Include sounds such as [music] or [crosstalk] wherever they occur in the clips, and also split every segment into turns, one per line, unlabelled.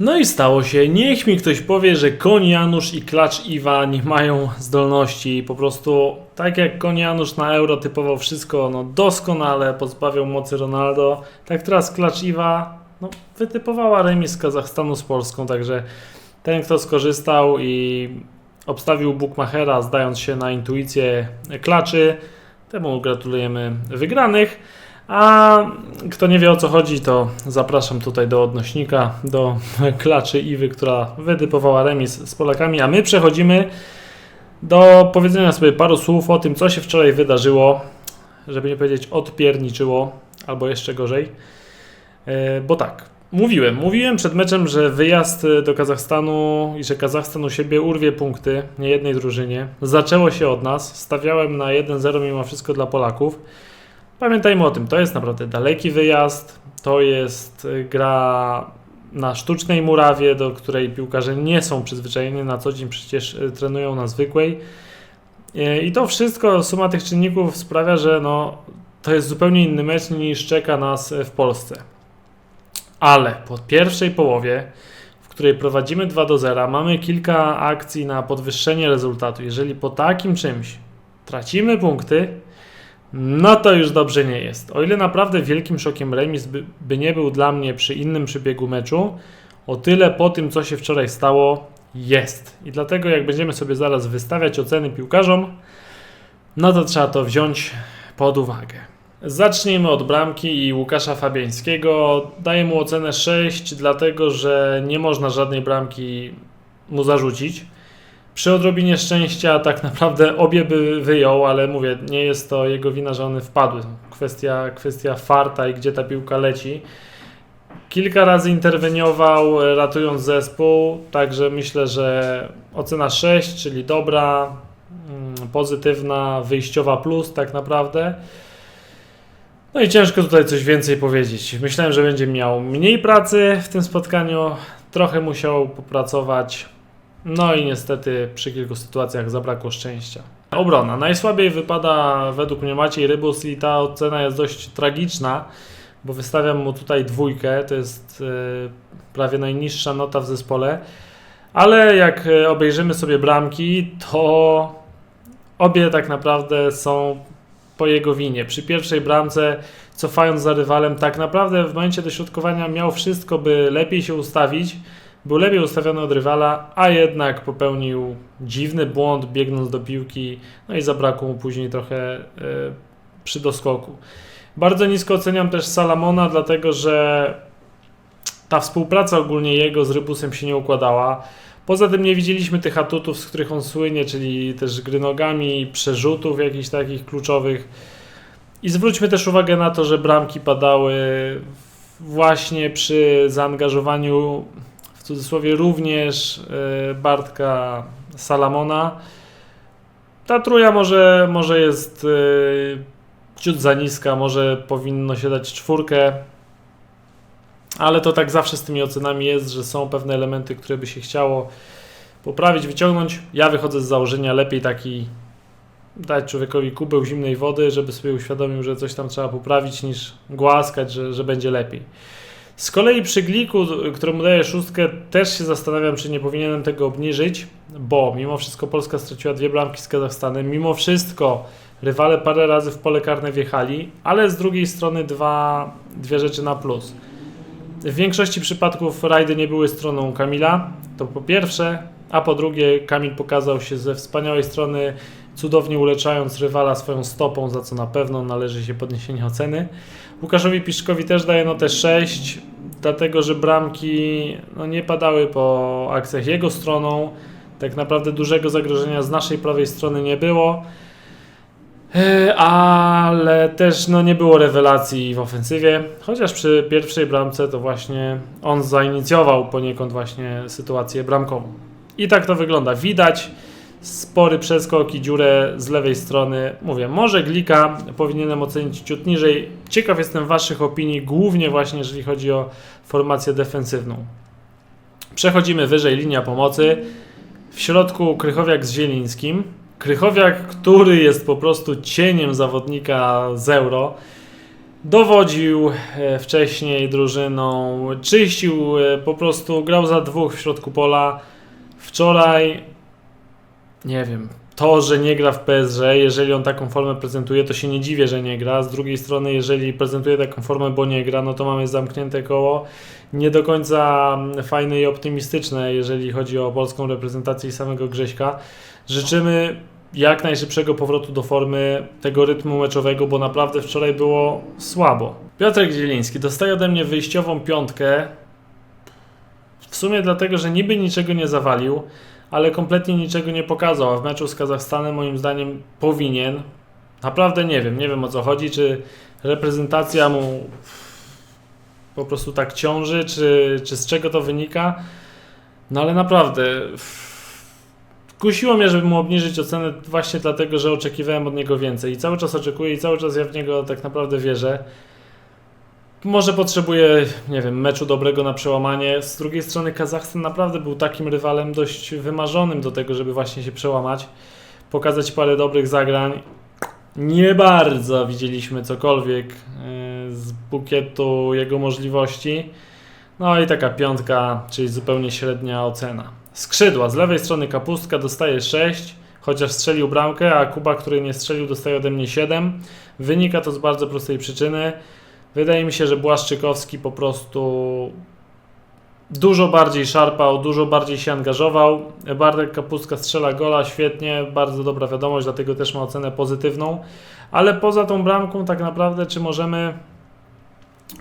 No i stało się. Niech mi ktoś powie, że koń Janusz i klacz Iwa nie mają zdolności. Po prostu tak jak koń Janusz na euro typował wszystko no, doskonale, pozbawiał mocy Ronaldo, tak teraz klacz Iwa no, wytypowała remis Kazachstanu z Polską. Także ten, kto skorzystał i obstawił Bookmachera, zdając się na intuicję klaczy, temu gratulujemy wygranych. A kto nie wie o co chodzi, to zapraszam tutaj do odnośnika, do [laughs] klaczy Iwy, która wytypowała remis z Polakami, a my przechodzimy do powiedzenia sobie paru słów o tym, co się wczoraj wydarzyło, żeby nie powiedzieć odpierniczyło, albo jeszcze gorzej. E, Bo tak, mówiłem, mówiłem przed meczem, że wyjazd do Kazachstanu i że Kazachstan u siebie urwie punkty niejednej drużynie. Zaczęło się od nas, stawiałem na 1-0 mimo wszystko dla Polaków. Pamiętajmy o tym, to jest naprawdę daleki wyjazd, to jest y, gra na sztucznej murawie, do której piłkarze nie są przyzwyczajeni, na co dzień przecież y, trenują na zwykłej. Y, I to wszystko, suma tych czynników sprawia, że no, to jest zupełnie inny mecz niż czeka nas w Polsce. Ale po pierwszej połowie, w której prowadzimy 2 do 0, mamy kilka akcji na podwyższenie rezultatu. Jeżeli po takim czymś tracimy punkty, no to już dobrze nie jest. O ile naprawdę wielkim szokiem remis by, by nie był dla mnie przy innym przebiegu meczu, o tyle po tym, co się wczoraj stało, jest. I dlatego, jak będziemy sobie zaraz wystawiać oceny piłkarzom, no to trzeba to wziąć pod uwagę. Zacznijmy od bramki i Łukasza Fabiańskiego. Daję mu ocenę 6, dlatego że nie można żadnej bramki mu zarzucić. Przy odrobinie szczęścia tak naprawdę obie by wyjął, ale mówię, nie jest to jego wina, że one wpadły. Kwestia, kwestia farta i gdzie ta piłka leci. Kilka razy interweniował, e, ratując zespół, także myślę, że ocena 6, czyli dobra, mm, pozytywna, wyjściowa plus tak naprawdę. No i ciężko tutaj coś więcej powiedzieć. Myślałem, że będzie miał mniej pracy w tym spotkaniu, trochę musiał popracować. No i niestety przy kilku sytuacjach zabrakło szczęścia. Obrona. Najsłabiej wypada według mnie Maciej Rybus i ta ocena jest dość tragiczna, bo wystawiam mu tutaj dwójkę, to jest yy, prawie najniższa nota w zespole. Ale jak e, obejrzymy sobie bramki, to obie tak naprawdę są po jego winie. Przy pierwszej bramce, cofając za rywalem, tak naprawdę w momencie dośrodkowania miał wszystko, by lepiej się ustawić. Był lepiej ustawiony od rywala, a jednak popełnił dziwny błąd, biegnąc do piłki, no i zabrakło mu później trochę e, przy doskoku. Bardzo nisko oceniam też Salamona, dlatego że ta współpraca ogólnie jego z Rybusem się nie układała. Poza tym nie widzieliśmy tych atutów, z których on słynie, czyli też gry nogami, przerzutów jakichś takich kluczowych. I zwróćmy też uwagę na to, że bramki padały właśnie przy zaangażowaniu cudzysłowie również e, Bartka Salamona. Ta truja może, może jest e, ciut za niska, może powinno się dać czwórkę, ale to tak zawsze z tymi ocenami jest, że są pewne elementy, które by się chciało poprawić, wyciągnąć. Ja wychodzę z założenia lepiej taki dać człowiekowi kubeł zimnej wody, żeby sobie uświadomił, że coś tam trzeba poprawić, niż głaskać, że, że będzie lepiej. Z kolei przy Gliku, któremu daję szóstkę, też się zastanawiam, czy nie powinienem tego obniżyć, bo mimo wszystko Polska straciła dwie bramki z Kazachstanem, mimo wszystko rywale parę razy w pole karne wjechali, ale z drugiej strony dwa, dwie rzeczy na plus. W większości przypadków rajdy nie były stroną Kamila, to po pierwsze, a po drugie Kamil pokazał się ze wspaniałej strony, cudownie uleczając rywala swoją stopą, za co na pewno należy się podniesienie oceny. Łukaszowi Piszkowi też daję notę 6, dlatego że bramki no, nie padały po akcjach jego stroną. Tak naprawdę dużego zagrożenia z naszej prawej strony nie było. E, Ale też no, nie było rewelacji w ofensywie, chociaż przy pierwszej bramce to właśnie on zainicjował poniekąd właśnie sytuację bramkową. I tak to wygląda. Widać spory przeskok i dziurę z lewej strony. Mówię, może Glika powinienem ocenić ciut niżej. Ciekaw jestem Waszych opinii, głównie właśnie jeżeli chodzi o formację defensywną. Przechodzimy wyżej, linia pomocy. W środku Krychowiak z Zielińskim. Krychowiak, który jest po prostu cieniem zawodnika z Euro. dowodził e, wcześniej drużyną, czyścił, e, po prostu grał za dwóch w środku pola. Wczoraj, nie wiem, to, że nie gra w PSG, jeżeli on taką formę prezentuje, to się nie dziwię, że nie gra. Z drugiej strony, jeżeli prezentuje taką formę, bo nie gra, no to mamy zamknięte koło. Nie do końca fajne i optymistyczne, jeżeli chodzi o polską reprezentację i samego Grześka. Życzymy jak najszybszego powrotu do formy tego rytmu meczowego, bo naprawdę wczoraj było słabo. Piotrek Zieliński dostaje ode mnie wyjściową piątkę. W sumie dlatego, że niby niczego nie zawalił, ale kompletnie niczego nie pokazał, a w meczu z Kazachstanem moim zdaniem powinien. Naprawdę nie wiem, nie wiem o co chodzi, czy reprezentacja mu po prostu tak ciąży, czy, czy z czego to wynika. No ale naprawdę kusiło mnie, żeby mu obniżyć ocenę właśnie dlatego, że oczekiwałem od niego więcej i cały czas oczekuję i cały czas ja w niego tak naprawdę wierzę. Może potrzebuje, nie wiem, meczu dobrego na przełamanie. Z drugiej strony Kazachstan naprawdę był takim rywalem dość wymarzonym do tego, żeby właśnie się przełamać, pokazać parę dobrych zagrań. Nie bardzo widzieliśmy cokolwiek yy, z bukietu jego możliwości. No i taka piątka, czyli zupełnie średnia ocena. Skrzydła. Z lewej strony Kapustka dostaje 6, chociaż strzelił bramkę, a Kuba, który nie strzelił, dostaje ode mnie 7. Wynika to z bardzo prostej przyczyny. Wydaje mi się, że Błaszczykowski po prostu dużo bardziej szarpał, dużo bardziej się angażował. Bartek Kapustka strzela gola, świetnie, bardzo dobra wiadomość, dlatego też ma ocenę pozytywną. Ale poza tą bramką, tak naprawdę, czy możemy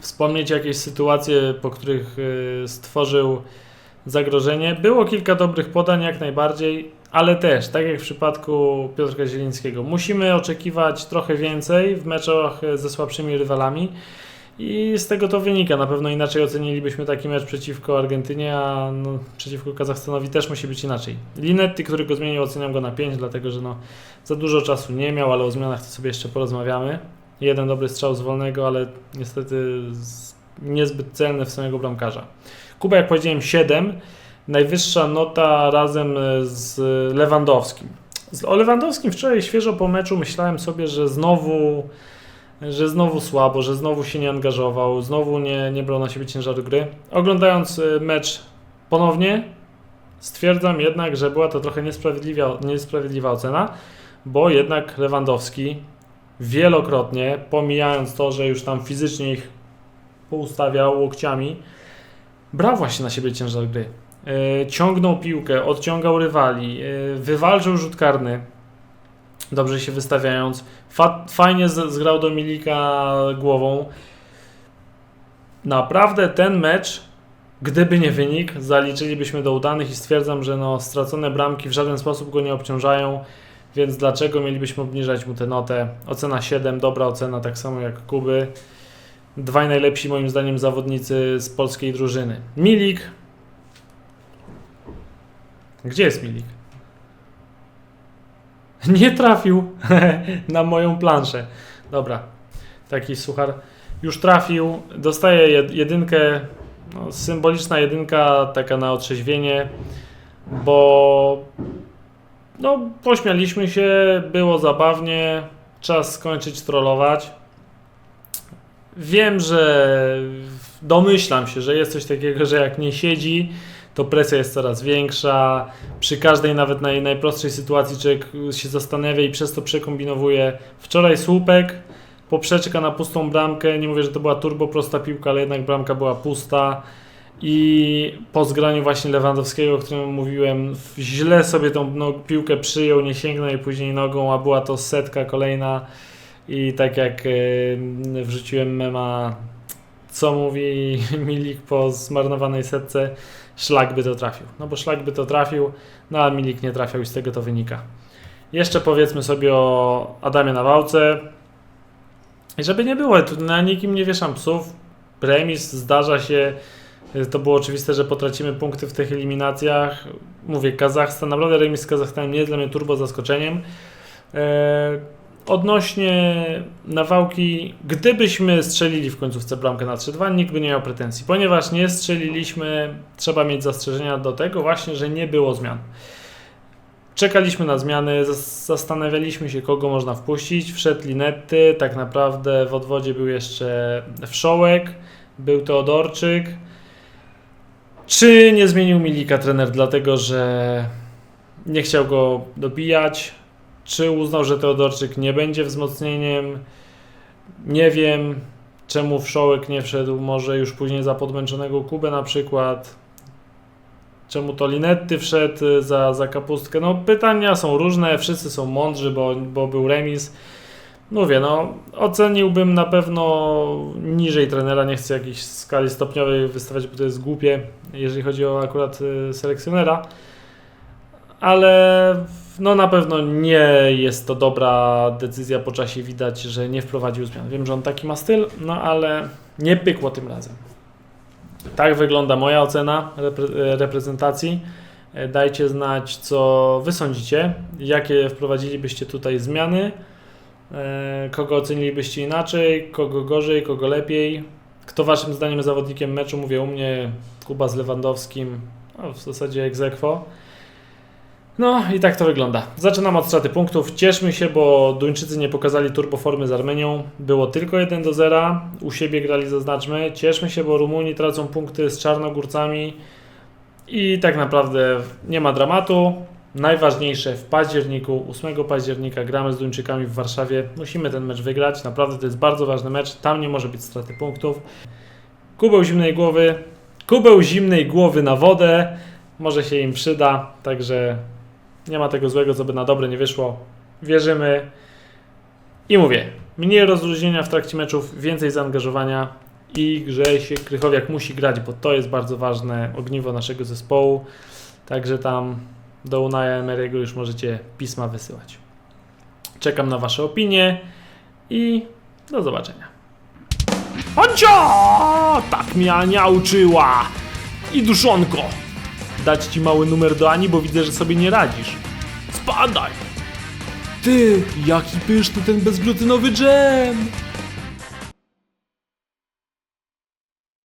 wspomnieć jakieś sytuacje, po których y, stworzył zagrożenie? Było kilka dobrych podań, jak najbardziej, ale też, tak jak w przypadku Piotrka Zielińskiego, musimy oczekiwać trochę więcej w meczach ze słabszymi rywalami. I z tego to wynika. Na pewno inaczej ocenilibyśmy taki mecz przeciwko Argentynie, a no, przeciwko Kazachstanowi też musi być inaczej. Linetti, który go zmienił, oceniam go na 5, dlatego że no, za dużo czasu nie miał, ale o zmianach to sobie jeszcze porozmawiamy. Jeden dobry strzał z wolnego, ale niestety niezbyt celny w samego bramkarza. Kuba, jak powiedziałem, 7. Najwyższa nota razem z Lewandowskim. O Lewandowskim wczoraj świeżo po meczu myślałem sobie, że znowu że znowu słabo, że znowu się nie angażował, znowu nie, nie brał na siebie ciężaru gry. Oglądając y, mecz ponownie, stwierdzam jednak, że była to trochę niesprawiedliwa, niesprawiedliwa ocena, bo jednak Lewandowski wielokrotnie, pomijając to, że już tam fizycznie ich poustawiał łokciami, brał właśnie na siebie ciężar gry. Yy, ciągnął piłkę, odciągał rywali, yy, wywalczył rzut karny, dobrze się wystawiając. Fa fajnie zgrał do Milika głową. Naprawdę ten mecz, gdyby nie wynik, zaliczylibyśmy do udanych i stwierdzam, że no, stracone bramki w żaden sposób go nie obciążają, więc dlaczego mielibyśmy obniżać mu tę notę? Ocena 7, dobra ocena, tak samo jak Kuby. Dwaj najlepsi moim zdaniem zawodnicy z polskiej drużyny. Milik. Gdzie jest Milik? Nie trafił [laughs] na moją planszę. Dobra, taki suchar już trafił. Dostaje jedynkę, no, symboliczna jedynka, taka na otrzeźwienie, bo no, pośmialiśmy się, było zabawnie, czas skończyć trollować. Wiem, że domyślam się, że jest coś takiego, że jak nie siedzi, to presja jest coraz większa. Przy każdej nawet naj, najprostszej sytuacji człowiek się zastanawia i przez to przekombinowuje. Wczoraj słupek, poprzeczka na pustą bramkę. Nie mówię, że to była turbo prosta piłka, ale jednak bramka była pusta. I po zgraniu właśnie Lewandowskiego, o którym mówiłem, źle sobie tą no, piłkę przyjął, nie sięgnął jej później nogą, a była to setka kolejna. I tak jak wrzuciłem mema, co mówi [laughs] Milik po zmarnowanej setce, szlak by to trafił. No bo szlak by to trafił, no a Milik nie trafiał i z tego to wynika. Jeszcze powiedzmy sobie o Adamie Nawałce. I żeby nie było, na nikim nie wieszam psów. Remis zdarza się. To było oczywiste, że potracimy punkty w tych eliminacjach. Mówię, Kazachstan, naprawdę remis z Kazachstanem nie jest dla mnie turbo zaskoczeniem. Eee, odnośnie nawałki, gdybyśmy strzelili w końcówce bramkę na 3-2, nikt by nie miał pretensji. Ponieważ nie strzeliliśmy, trzeba mieć zastrzeżenia do tego właśnie, że nie było zmian. czekaliśmy na zmiany, zas- zastanawialiśmy się, kogo można wpuścić. Wszedł Linetty, tak naprawdę w odwodzie był jeszcze Wszołek, był Teodorczyk. Czy nie zmienił Milika trener dlatego, że nie chciał go dobijać? Czy uznał, że Teodorczyk nie będzie wzmocnieniem? Nie wiem. Czemu Wszołek nie wszedł może już później za podmęczonego Kubę na przykład? Czemu to Linetty wszedł y, za, za kapustkę? No pytania są różne, wszyscy są mądrzy, bo, bo był remis. Mówię, no oceniłbym na pewno niżej trenera, nie chcę jakiejś skali stopniowej wystawiać, bo to jest głupie, jeżeli chodzi o akurat y, selekcjonera. Ale no na pewno nie jest to dobra decyzja po czasie, widać, że nie wprowadził zmian. Wiem, że on taki ma styl, no ale nie pykło tym razem. Tak wygląda moja ocena repre- reprezentacji. E, Dajcie znać, co Wy sądzicie, jakie wprowadzilibyście tutaj zmiany, e, kogo ocenilibyście inaczej, kogo gorzej, kogo lepiej. Kto Waszym zdaniem zawodnikiem meczu? Mówię u mnie Kuba z Lewandowskim, no, w zasadzie aequo. No i tak to wygląda. Zaczynam od straty punktów. Cieszmy się, bo Duńczycy nie pokazali turboformy z Armenią. Było tylko 1 do 0. U siebie grali, zaznaczmy. Cieszmy się, bo Rumuni tracą punkty z Czarnogórcami. I tak naprawdę nie ma dramatu. Najważniejsze w październiku, 8 października gramy z Duńczykami w Warszawie. Musimy ten mecz wygrać. Naprawdę to jest bardzo ważny mecz. Tam nie może być straty punktów. Kubeł zimnej głowy. Kubeł zimnej głowy na wodę. Może się im przyda. Także nie ma tego złego, co by na dobre nie wyszło. Wierzymy. I mówię, mniej rozluźnienia w trakcie meczów, więcej zaangażowania i grze się Krychowiak musi grać, bo to jest bardzo ważne ogniwo naszego zespołu. Także tam do Unaja Emery'ego już możecie pisma wysyłać. Czekam na Wasze opinie i do zobaczenia. Ancia! Tak mnie Ania uczyła! I duszonko! Dać ci mały numer do Ani, bo widzę, że sobie nie radzisz. Spadaj! Ty, jaki pyszny ten bezglutynowy dżem!